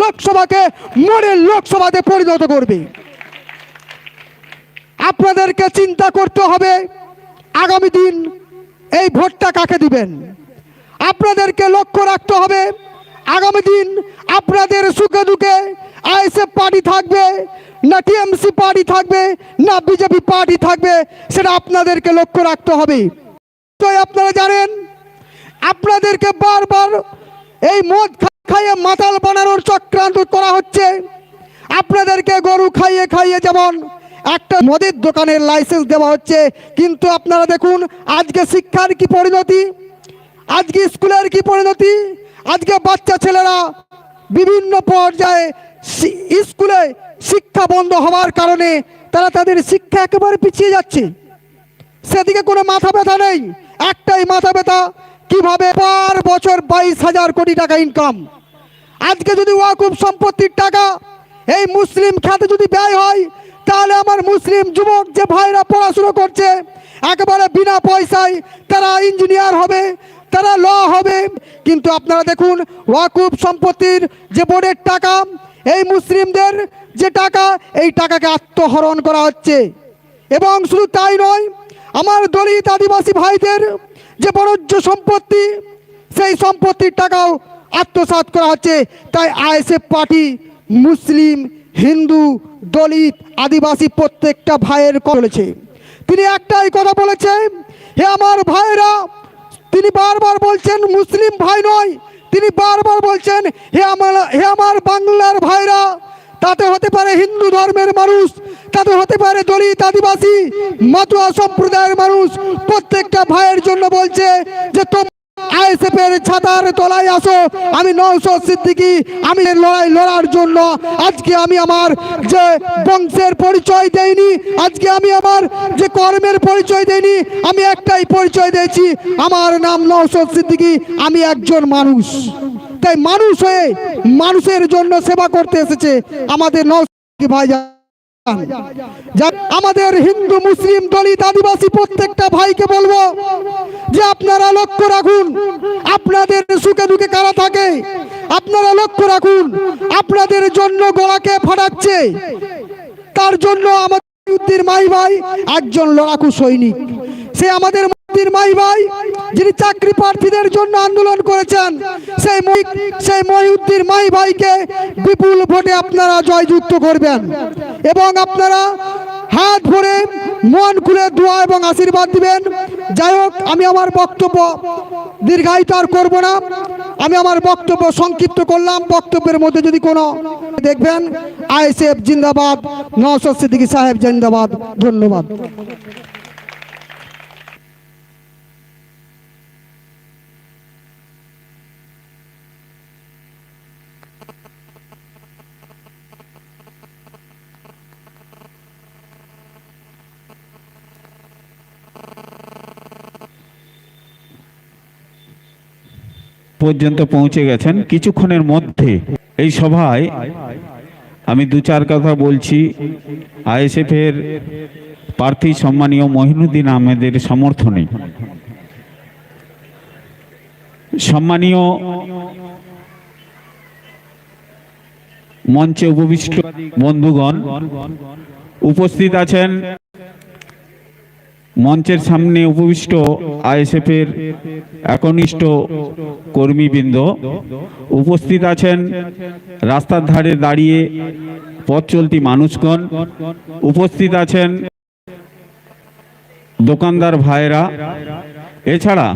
লোকসভাকে model লোকসভাতে পরিণত করবে। আপনাদেরকে চিন্তা করতে হবে, আগামী দিন এই ভোটটা কাকে দিবেন? আপনাদেরকে লক্ষ্য রাখতে হবে, আগামী দিন আপনাদের সুখে দুঃখে আইএসএফ পার্টি থাকবে, না টিএমসি পার্টি থাকবে, না বিজেপি পার্টি থাকবে, সেটা আপনাদেরকে লক্ষ্য রাখতে হবে। তো আপনারা জানেন, আপনাদেরকে বারবার এই মদ খাইয়ে মাতাল বানানোর চক্রান্ত করা হচ্ছে। আপনাদেরকে গরু খাইয়ে খাইয়ে যেমন একটা মদের দোকানের লাইসেন্স দেওয়া হচ্ছে, কিন্তু আপনারা দেখুন, আজকে শিক্ষার কি পরিণতি? আজকে স্কুলের কি পরিণতি? আজকে বাচ্চা ছেলেরা বিভিন্ন পর্যায়ে স্কুলে শিক্ষা বন্ধ হওয়ার কারণে তারা তাদের শিক্ষা একেবারে পিছিয়ে যাচ্ছে। সেদিকে কোনো মাথা ব্যথা নেই। একটাই মাথা ব্যথা, কীভাবে পার বছর বাইশ হাজার কোটি টাকা ইনকাম আজকে যদি ওয়াকুব সম্পত্তির টাকা এই মুসলিম খাতে যদি ব্যয় হয়, তাহলে আমার মুসলিম যুবক যে ভাইরা পড়াশুনো করছে, একেবারে বিনা পয়সায় তারা ইঞ্জিনিয়ার হবে, তারা ল হবে। কিন্তু আপনারা দেখুন, ওয়াকুব সম্পত্তির যে বোর্ডের টাকা, এই মুসলিমদের যে টাকা, এই টাকাকে আত্মহরণ করা হচ্ছে। এবং শুধু তাই নয়, আমার দলিত আদিবাসী ভাইদের যে বনজ সম্পত্তি, সেই সম্পত্তির টাকাও আত্মসাৎ করা হচ্ছে। তাই আইএসএফ পার্টি, মুসলিম, হিন্দু, দলিত, আদিবাসী প্রত্যেকটা ভাইয়ের বলেছে। তিনি একটাই কথা বলেছে হে আমার ভাইরা তিনি বারবার বলছেন, মুসলিম ভাই নয়, তিনি বারবার বলছেন, হে আমার হে আমার বাংলার ভাইরা, তাতে হতে পারে হিন্দু ধর্মের মানুষ, তাতে হতে পারে দলিত, আদিবাসী, মাতুয়া সম্প্রদায়ের মানুষ, প্রত্যেকটা ভাইয়ের জন্য বলছে যে তোমরা ছাতার তলায় আসো। আমি নৌসদ সিদ্দিকি, আমি লড়াই লড়ার জন্য। আজকে আমি আমার যে পরিচয় আজকে আমি আমার যে কর্মের পরিচয় আমি একটাই পরিচয় দিয়েছি। আমার নাম আমি একজন মানুষ। তাই মানুষ হয়ে মানুষের জন্য সেবা করতে এসেছে আমাদের নৌসদ ভাই আমাদের হিন্দু, মুসলিম, দলিত, আদিবাসী প্রত্যেকটা ভাইকে বলব যে আপনারা লক্ষ্য রাখুন, আপনাদের সুখে দুঃখে কারা থাকে? আপনারা লক্ষ্য রাখুন, আপনাদের জন্য গলাকে ফাটাচ্ছে? তার জন্য আমাদের মহিউদ্দিন মাই ভাই একজন লড়াকু সৈনিক। সে আমাদের মহিউদ্দিন মাই ভাই, যিনি চাকরি প্রার্থীদের জন্য আন্দোলন করেছেন। সেই সেই মহিউদ্দিন মাই ভাইকে বিপুল ভোটে আপনারা জয়যুক্ত করবেন। এবং আপনারা হাত ভরে মন খুলে দোয়া এবং আশীর্বাদ দিবেন। যাই হোক, আমি আমার বক্তব্য দীর্ঘায়িত আর করব না। আমি আমার বক্তব্য সংক্ষিপ্ত করলাম। বক্তব্যের মধ্যে যদি কোনো দেখবেন, আইএসএফ জিন্দাবাদ, নওশাদ সিদ্দিকী সাহেব জিন্দাবাদ। ধন্যবাদ। পর্যন্ত পৌঁছে গেছেন। কিছুক্ষণের মধ্যে এই সভায় আমি দু চার কথা বলছি। আইএসএফ এর প্রার্থী সম্মানীয় মহিনুদ্দিন আহমেদের সমর্থনে। সম্মানীয় মঞ্চে উপবিষ্ট বন্ধুগণ, উপস্থিত আছেন মঞ্চের সামনে উপবিষ্ট আইএসএফ এর একনিষ্ঠ কর্মীবৃন্দ উপস্থিত আছেন। রাস্তার ধারে দাঁড়িয়ে পথ চলতি মানুষগণ উপস্থিত আছেন। দোকানদার ভাইরা এছাড়া